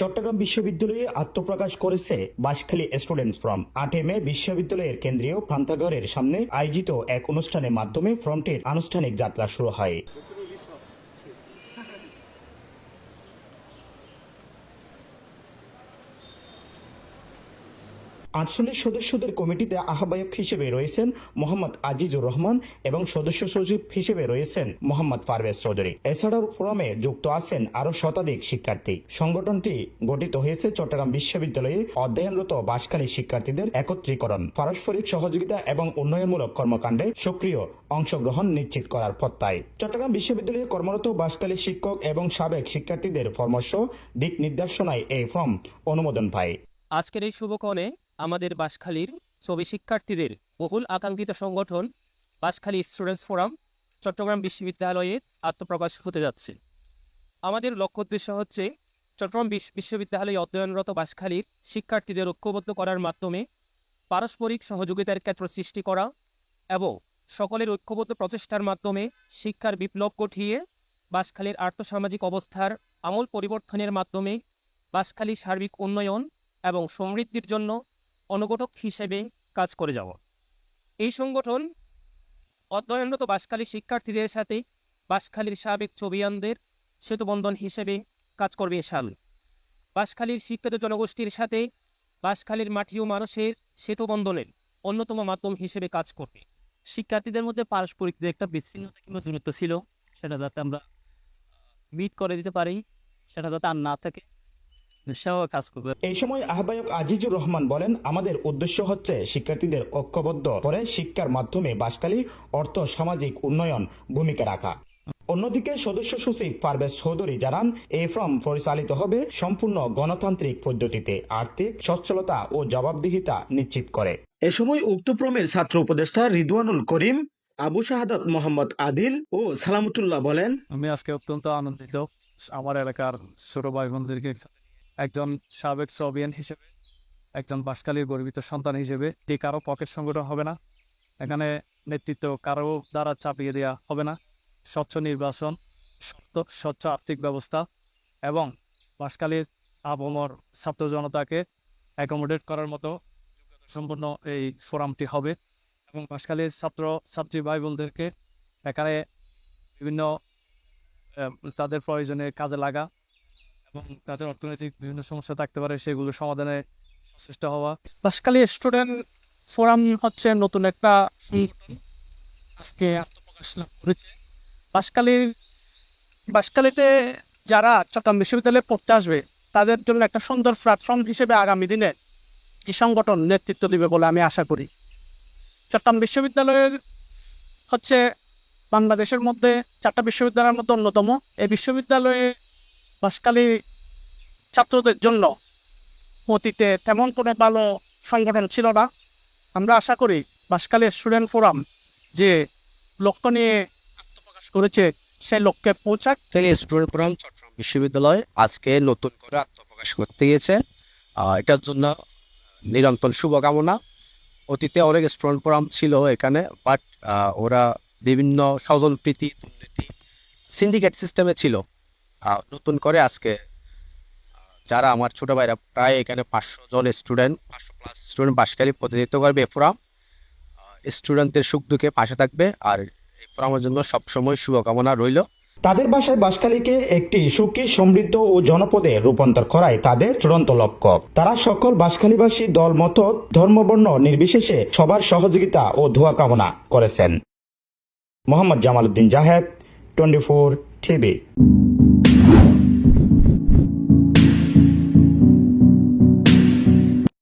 চট্টগ্রাম বিশ্ববিদ্যালয়ে আত্মপ্রকাশ করেছে বাঁশখালী স্টুডেন্টস ফ্রম আটে মে বিশ্ববিদ্যালয়ের কেন্দ্রীয় প্রান্তাগারের সামনে আয়োজিত এক অনুষ্ঠানের মাধ্যমে ফ্রন্টের আনুষ্ঠানিক যাত্রা শুরু হয়। আটচল্লিশ সদস্যদের কমিটিতে আহ্বায়ক হিসেবে রয়েছেন মোহাম্মদ আজিজুর রহমান এবং সদস্য সচিব হিসেবে রয়েছেন মোহাম্মদ পারভেজ চৌধুরী। এছাড়াও ফোরামে যুক্ত আছেন আরও শতাধিক শিক্ষার্থী। সংগঠনটি গঠিত হয়েছে চট্টগ্রাম বিশ্ববিদ্যালয়ে অধ্যয়নরত বাসকালী শিক্ষার্থীদের একত্রীকরণ। পারস্পরিক সহযোগিতা এবং উন্নয়নমূলক কর্মকাণ্ডে সক্রিয় অংশগ্রহণ নিশ্চিত করার প্রত্যয়। চট্টগ্রাম বিশ্ববিদ্যালয়ে কর্মরত বাসকালী শিক্ষক এবং সাবেক শিক্ষার্থীদের পরামর্শ, দিক নির্দেশনায় এই ফর্ম অনুমোদন পায়। আজকের এই শুভকণে আমাদের বাঁশখালীর ছবি শিক্ষার্থীদের বহুল আকাঙ্ক্ষিত সংগঠন বাঁশখালী স্টুডেন্টস ফোরাম চট্টগ্রাম বিশ্ববিদ্যালয়ে আত্মপ্রকাশ হতে যাচ্ছে। আমাদের লক্ষ্য উদ্দেশ্য হচ্ছে চট্টগ্রাম বিশ্ববিদ্যালয়ে অধ্যয়নরত বাসখালীর শিক্ষার্থীদের ঐক্যবদ্ধ করার মাধ্যমে পারস্পরিক সহযোগিতার ক্ষেত্র সৃষ্টি করা এবং সকলের ঐক্যবদ্ধ প্রচেষ্টার মাধ্যমে শিক্ষার বিপ্লব ঘটিয়ে বাঁশখালীর আর্থসামাজিক অবস্থার আমূল পরিবর্তনের মাধ্যমে বাঁশখালীর সার্বিক উন্নয়ন এবং সমৃদ্ধির জন্য অনুঘটক হিসেবে কাজ করে যাব। এই সংগঠন অধ্যয়নরত বাসখালীর শিক্ষার্থীদের সাথে বাসখালীর সাবেক ছবিয়ানদের সেতুবন্ধন হিসেবে কাজ করবে সাল বাসখালীর শিক্ষিত জনগোষ্ঠীর সাথে বাসখালীর মাটি ও মানুষের সেতুবন্ধনের অন্যতম মাধ্যম হিসেবে কাজ করবে। শিক্ষার্থীদের মধ্যে পারস্পরিক যে একটা বিচ্ছিন্নতা কিংবা দূরত্ব ছিল, সেটা যাতে আমরা মিট করে দিতে পারি, সেটা যাতে আর না থাকে। সেভাবে কাজ করবে। এই সময় আহ্বায়ক আজিজুর রহমান বলেন আমাদের উদ্দেশ্য হচ্ছে শিক্ষার্থীদের ঐক্যবদ্ধ করে শিক্ষার মাধ্যমে বাসকালী অর্থ সামাজিক উন্নয়ন ভূমিকা রাখা। অন্যদিকে সদস্য সচিব পারভেজ চৌধুরী জানান এই ফর্ম পরিচালিত হবে সম্পূর্ণ গণতান্ত্রিক পদ্ধতিতে আর্থিক সচ্ছলতা ও জবাবদিহিতা নিশ্চিত করে। এ সময় উক্ত প্রমের ছাত্র উপদেষ্টা রিদওয়ানুল করিম আবু শাহাদত মোহাম্মদ আদিল ও সালামতুল্লাহ বলেন আমি আজকে অত্যন্ত আনন্দিত। আমার এলাকার ছোট ভাই বোনদেরকে একজন সাবেক সোভিয়েন হিসেবে, একজন বাসকালীর গর্বিত সন্তান হিসেবে এটি কারও পকেট সংগঠন হবে না। এখানে নেতৃত্ব কারও দ্বারা চাপিয়ে দেওয়া হবে না। স্বচ্ছ নির্বাচন স্বচ্ছ আর্থিক ব্যবস্থা এবং বাসকালীর আবমর ছাত্র জনতাকে অ্যাকোমোডেট করার মতো সম্পন্ন এই ফোরামটি হবে এবং বাসকালীর ছাত্র, ছাত্রী ভাই বোনদেরকে এখানে বিভিন্ন তাদের প্রয়োজনে কাজে লাগা এবং তাদের অর্থনৈতিক বিভিন্ন সমস্যা থাকতে পারে, সেগুলো সমাধানে সচেষ্ট হওয়া। বাসকালী স্টুডেন্ট ফোরাম হচ্ছে নতুন একটা আজকে আত্মপ্রকাশ লাভ করেছে। বাসকালীর বাসকালীতে যারা চট্টগ্রাম বিশ্ববিদ্যালয়ে পড়তে আসবে, তাদের জন্য একটা সুন্দর প্ল্যাটফর্ম হিসেবে আগামী দিনে এই সংগঠন নেতৃত্ব দিবে বলে আমি আশা করি। চট্টগ্রাম বিশ্ববিদ্যালয়ের হচ্ছে বাংলাদেশের মধ্যে চারটা বিশ্ববিদ্যালয়ের মধ্যে অন্যতম। এই বিশ্ববিদ্যালয়ে বাসকালী ছাত্রদের জন্য অতীতে তেমন কোনো ভালো সংগঠন ছিল না। আমরা আশা করি বাসকালী স্টুডেন্ট ফোরাম যে লক্ষ্য নিয়ে আত্মপ্রকাশ করেছে, সেই লক্ষ্যে পৌঁছাক। স্টুডেন্ট ফোরাম চট্টগ্রাম বিশ্ববিদ্যালয় আজকে নতুন করে আত্মপ্রকাশ করতে গিয়েছে। এটার জন্য নিরন্তর শুভকামনা। অতীতে অনেক স্টুডেন্ট ফোরাম ছিল এখানে, বাট ওরা বিভিন্ন স্বজনপ্রীতি দুর্নীতি, সিন্ডিকেট সিস্টেমে ছিল। নতুন করে আজকে যারা আমার ছোট ভাইরা প্রায় এখানে পাঁচশো জন স্টুডেন্ট পাঁচশো প্লাস স্টুডেন্ট বাসকালী প্রতিনিধিত্ব করবে এ ফোরাম স্টুডেন্টদের সুখ দুঃখে পাশে থাকবে আর এই ফোরামের জন্য সবসময় শুভকামনা রইল। তাদের ভাষায় বাসকালীকে একটি সুখী, সমৃদ্ধ ও জনপদে রূপান্তর করাই তাদের চূড়ান্ত লক্ষ্য। তারা সকল বাসখালীবাসী দল, মত, ধর্মবর্ণ নির্বিশেষে সবার সহযোগিতা ও ধোয়া কামনা করেছেন। Mohammad Jamal Uddin Zahed, twenty four